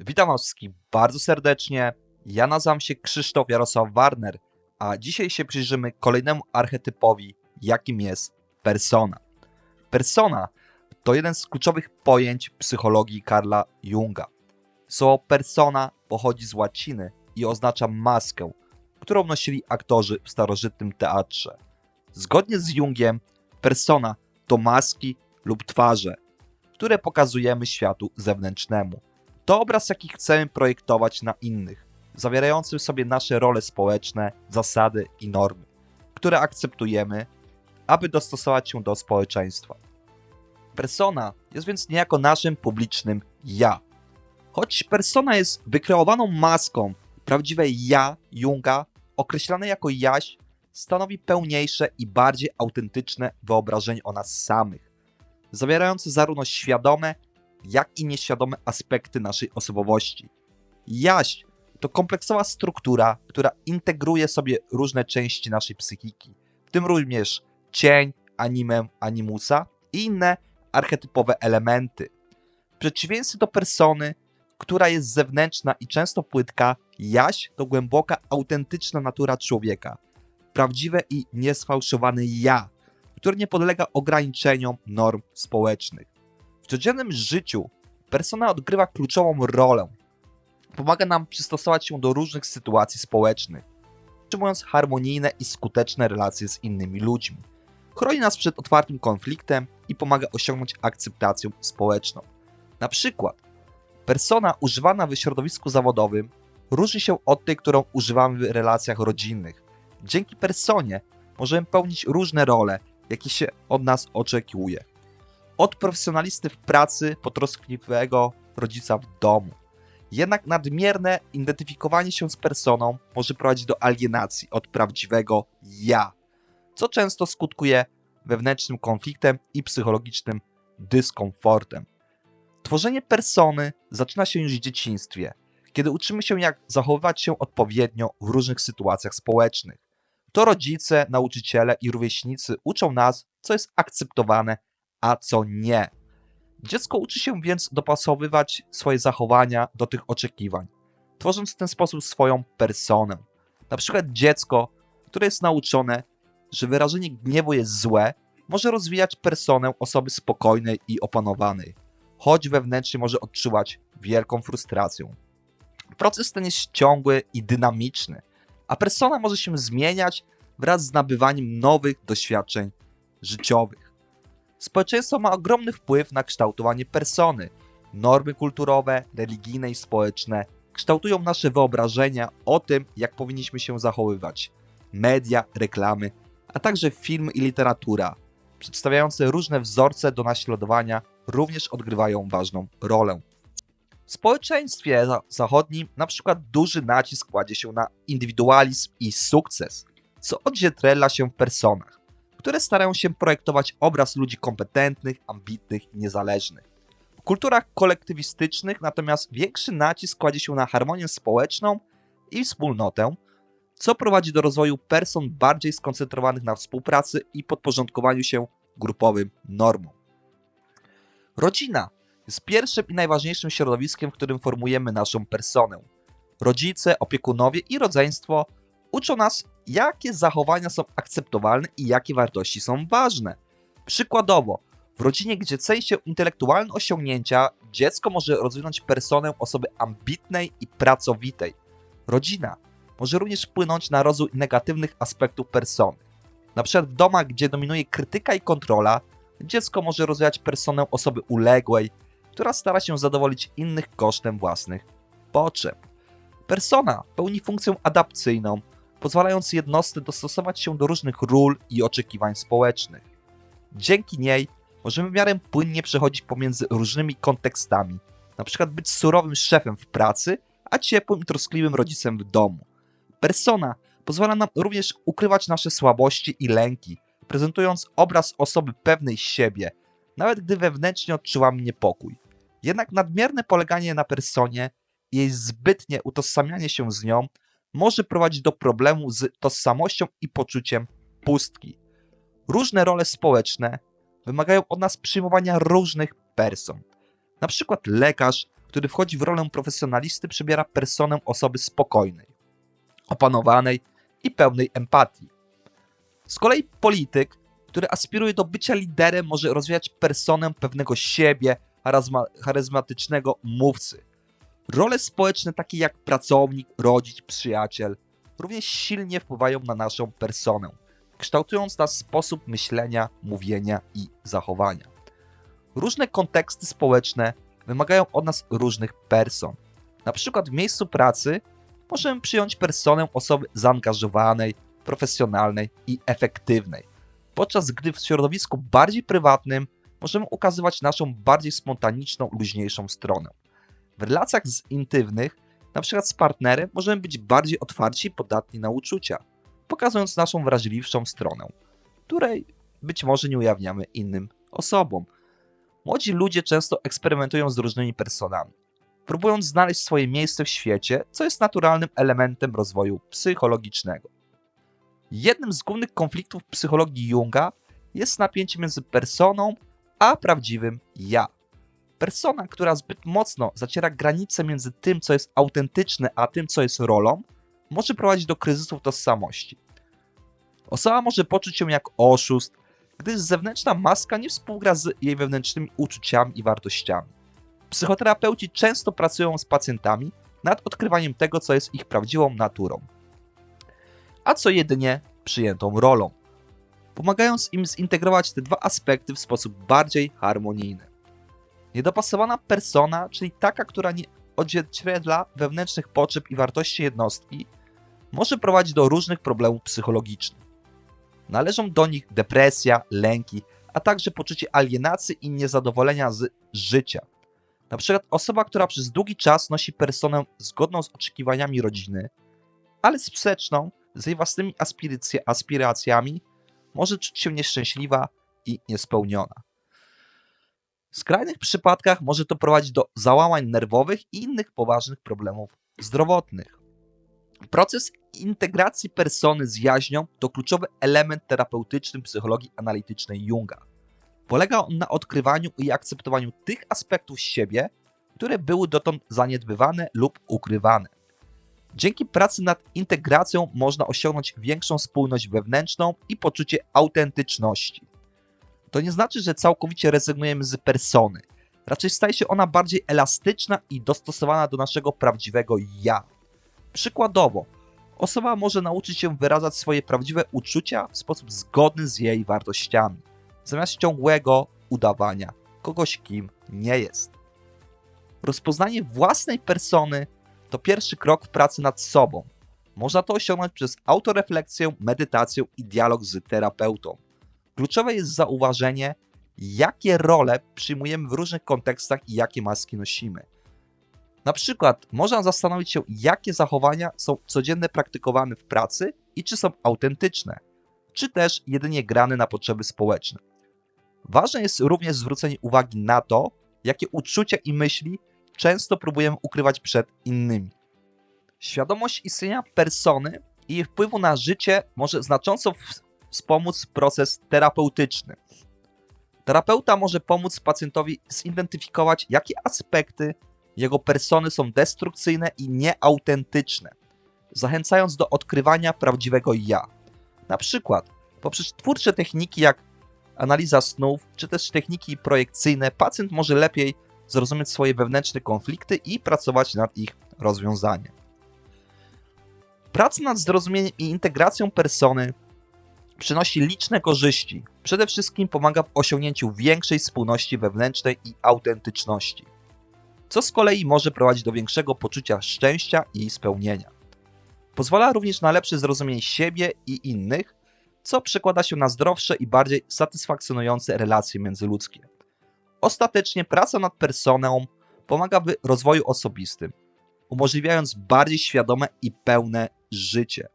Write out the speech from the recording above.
Witam Was wszystkich bardzo serdecznie. Ja nazywam się Krzysztof Jarosław Warner, a dzisiaj się przyjrzymy kolejnemu archetypowi, jakim jest persona. Persona to jeden z kluczowych pojęć psychologii Karla Junga. Słowo persona pochodzi z łaciny i oznacza maskę, którą nosili aktorzy w starożytnym teatrze. Zgodnie z Jungiem, persona to maski lub twarze, które pokazujemy światu zewnętrznemu. To obraz, jaki chcemy projektować na innych, zawierający w sobie nasze role społeczne, zasady i normy, które akceptujemy, aby dostosować się do społeczeństwa. Persona jest więc niejako naszym publicznym ja. Choć persona jest wykreowaną maską, prawdziwe ja Junga, określane jako jaś, stanowi pełniejsze i bardziej autentyczne wyobrażenie o nas samych, zawierające zarówno świadome, jak i nieświadome aspekty naszej osobowości. Jaś to kompleksowa struktura, która integruje sobie różne części naszej psychiki, w tym również cień, animę, animusa i inne archetypowe elementy. W przeciwieństwie do persony, która jest zewnętrzna i często płytka, jaś to głęboka, autentyczna natura człowieka. Prawdziwe i niesfałszowane ja, które nie podlega ograniczeniom norm społecznych. Codziennym życiu persona odgrywa kluczową rolę. Pomaga nam przystosować się do różnych sytuacji społecznych, utrzymując harmonijne i skuteczne relacje z innymi ludźmi. Chroni nas przed otwartym konfliktem i pomaga osiągnąć akceptację społeczną. Na przykład, persona używana w środowisku zawodowym różni się od tej, którą używamy w relacjach rodzinnych. Dzięki personie możemy pełnić różne role, jakie się od nas oczekuje od profesjonalisty w pracy po troskliwego rodzica w domu. Jednak nadmierne identyfikowanie się z personą może prowadzić do alienacji od prawdziwego ja, co często skutkuje wewnętrznym konfliktem i psychologicznym dyskomfortem. Tworzenie persony zaczyna się już w dzieciństwie, kiedy uczymy się, jak zachowywać się odpowiednio w różnych sytuacjach społecznych. To rodzice, nauczyciele i rówieśnicy uczą nas, co jest akceptowane a co nie. Dziecko uczy się więc dopasowywać swoje zachowania do tych oczekiwań, tworząc w ten sposób swoją personę. Na przykład dziecko, które jest nauczone, że wyrażenie gniewu jest złe, może rozwijać personę osoby spokojnej i opanowanej, choć wewnętrznie może odczuwać wielką frustrację. Proces ten jest ciągły i dynamiczny, a persona może się zmieniać wraz z nabywaniem nowych doświadczeń życiowych. Społeczeństwo ma ogromny wpływ na kształtowanie persony. Normy kulturowe, religijne i społeczne kształtują nasze wyobrażenia o tym, jak powinniśmy się zachowywać. Media, reklamy, a także film i literatura, przedstawiające różne wzorce do naśladowania, również odgrywają ważną rolę. W społeczeństwie zachodnim na przykład duży nacisk kładzie się na indywidualizm i sukces, co odzwierciedla się w personach które starają się projektować obraz ludzi kompetentnych, ambitnych i niezależnych. W kulturach kolektywistycznych natomiast większy nacisk kładzie się na harmonię społeczną i wspólnotę, co prowadzi do rozwoju person bardziej skoncentrowanych na współpracy i podporządkowaniu się grupowym normom. Rodzina jest pierwszym i najważniejszym środowiskiem, w którym formujemy naszą personę. Rodzice, opiekunowie i rodzeństwo uczą nas, jakie zachowania są akceptowalne i jakie wartości są ważne. Przykładowo, w rodzinie, gdzie ceni się intelektualne osiągnięcia, dziecko może rozwinąć personę osoby ambitnej i pracowitej. Rodzina może również wpłynąć na rozwój negatywnych aspektów persony. Na przykład w domach, gdzie dominuje krytyka i kontrola, dziecko może rozwijać personę osoby uległej, która stara się zadowolić innych kosztem własnych potrzeb. Persona pełni funkcję adapcyjną, pozwalając jednostce dostosować się do różnych ról i oczekiwań społecznych. Dzięki niej możemy w miarę płynnie przechodzić pomiędzy różnymi kontekstami, przykład być surowym szefem w pracy, a ciepłym i troskliwym rodzicem w domu. Persona pozwala nam również ukrywać nasze słabości i lęki, prezentując obraz osoby pewnej siebie, nawet gdy wewnętrznie odczuwamy niepokój. Jednak nadmierne poleganie na personie i jej zbytnie utożsamianie się z nią może prowadzić do problemu z tożsamością i poczuciem pustki. Różne role społeczne wymagają od nas przyjmowania różnych person. Na przykład lekarz który wchodzi w rolę profesjonalisty, przybiera personę osoby spokojnej, opanowanej i pełnej empatii. Z kolei polityk, który aspiruje do bycia liderem, może rozwijać personę pewnego siebie, charyzma, charyzmatycznego mówcy. Role społeczne takie jak pracownik, rodzic, przyjaciel również silnie wpływają na naszą personę, kształtując nasz sposób myślenia, mówienia i zachowania. Różne konteksty społeczne wymagają od nas różnych person. Na przykład w miejscu pracy możemy przyjąć personę osoby zaangażowanej, profesjonalnej i efektywnej, podczas gdy w środowisku bardziej prywatnym możemy ukazywać naszą bardziej spontaniczną, luźniejszą stronę. W relacjach z intymnych, na przykład z partnerem, możemy być bardziej otwarci i podatni na uczucia, pokazując naszą wrażliwszą stronę, której być może nie ujawniamy innym osobom. Młodzi ludzie często eksperymentują z różnymi personami, próbując znaleźć swoje miejsce w świecie, co jest naturalnym elementem rozwoju psychologicznego. Jednym z głównych konfliktów psychologii Junga jest napięcie między personą a prawdziwym ja. Persona, która zbyt mocno zaciera granice między tym, co jest autentyczne, a tym, co jest rolą, może prowadzić do kryzysów tożsamości. Osoba może poczuć się jak oszust, gdyż zewnętrzna maska nie współgra z jej wewnętrznymi uczuciami i wartościami. Psychoterapeuci często pracują z pacjentami nad odkrywaniem tego, co jest ich prawdziwą naturą, a co jedynie przyjętą rolą, pomagając im zintegrować te dwa aspekty w sposób bardziej harmonijny. Niedopasowana persona, czyli taka, która nie odzwierciedla wewnętrznych potrzeb i wartości jednostki, może prowadzić do różnych problemów psychologicznych. Należą do nich depresja, lęki, a także poczucie alienacji i niezadowolenia z życia. Na przykład osoba, która przez długi czas nosi personę zgodną z oczekiwaniami rodziny, ale sprzeczną z jej własnymi aspiracjami, może czuć się nieszczęśliwa i niespełniona. W skrajnych przypadkach może to prowadzić do załamań nerwowych i innych poważnych problemów zdrowotnych. Proces integracji persony z jaźnią to kluczowy element terapeutyczny psychologii analitycznej Junga. Polega on na odkrywaniu i akceptowaniu tych aspektów siebie, które były dotąd zaniedbywane lub ukrywane. Dzięki pracy nad integracją można osiągnąć większą spójność wewnętrzną i poczucie autentyczności. To nie znaczy, że całkowicie rezygnujemy z persony. Raczej staje się ona bardziej elastyczna i dostosowana do naszego prawdziwego ja. Przykładowo, osoba może nauczyć się wyrażać swoje prawdziwe uczucia w sposób zgodny z jej wartościami, zamiast ciągłego udawania kogoś, kim nie jest. Rozpoznanie własnej persony to pierwszy krok w pracy nad sobą. Można to osiągnąć przez autorefleksję, medytację i dialog z terapeutą. Kluczowe jest zauważenie, jakie role przyjmujemy w różnych kontekstach i jakie maski nosimy. Na przykład można zastanowić się, jakie zachowania są codziennie praktykowane w pracy i czy są autentyczne, czy też jedynie grane na potrzeby społeczne. Ważne jest również zwrócenie uwagi na to, jakie uczucia i myśli często próbujemy ukrywać przed innymi. Świadomość istnienia persony i jej wpływu na życie może znacząco wspomóc proces terapeutyczny. Terapeuta może pomóc pacjentowi zidentyfikować, jakie aspekty jego persony są destrukcyjne i nieautentyczne, zachęcając do odkrywania prawdziwego ja. Na przykład poprzez twórcze techniki jak analiza snów, czy też techniki projekcyjne, pacjent może lepiej zrozumieć swoje wewnętrzne konflikty i pracować nad ich rozwiązaniem. Praca nad zrozumieniem i integracją persony przynosi liczne korzyści. Przede wszystkim pomaga w osiągnięciu większej spójności wewnętrznej i autentyczności, co z kolei może prowadzić do większego poczucia szczęścia i spełnienia. Pozwala również na lepsze zrozumienie siebie i innych, co przekłada się na zdrowsze i bardziej satysfakcjonujące relacje międzyludzkie. Ostatecznie praca nad personą pomaga w rozwoju osobistym, umożliwiając bardziej świadome i pełne życie.